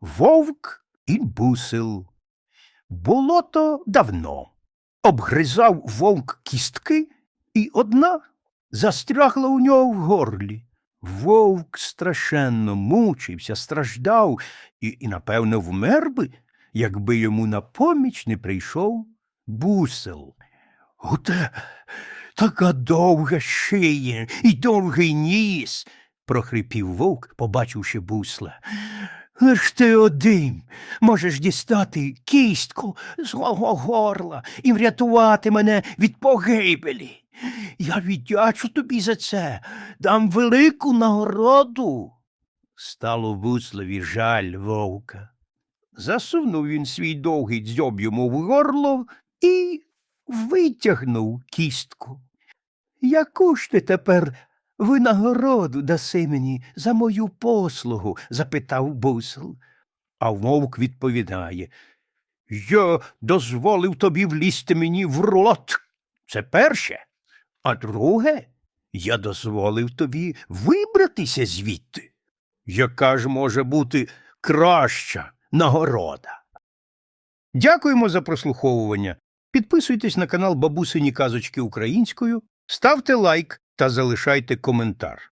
Вовк і бусил. Було то давно. Обгризав вовк кістки, і одна застрягла у нього в горлі. Вовк страшенно мучився, страждав і, і напевно, вмер би, якби йому на поміч не прийшов бусел. Оте така довга шия і довгий ніс, прохрипів вовк, побачивши бусла. Лиш ти один можеш дістати кістку з мого горла і врятувати мене від погибелі. Я віддячу тобі за це, дам велику нагороду. Стало буслові жаль вовка. Засунув він свій довгий дзьоб йому в горло і витягнув кістку. Яку ж ти тепер винагороду даси мені за мою послугу? запитав бусел. А вовк відповідає. Я дозволив тобі влізти мені в рот. Це перше. А друге, я дозволив тобі вибратися звідти. Яка ж може бути краща нагорода? Дякуємо за прослуховування. Підписуйтесь на канал Бабусині Казочки Українською, ставте лайк та залишайте коментар.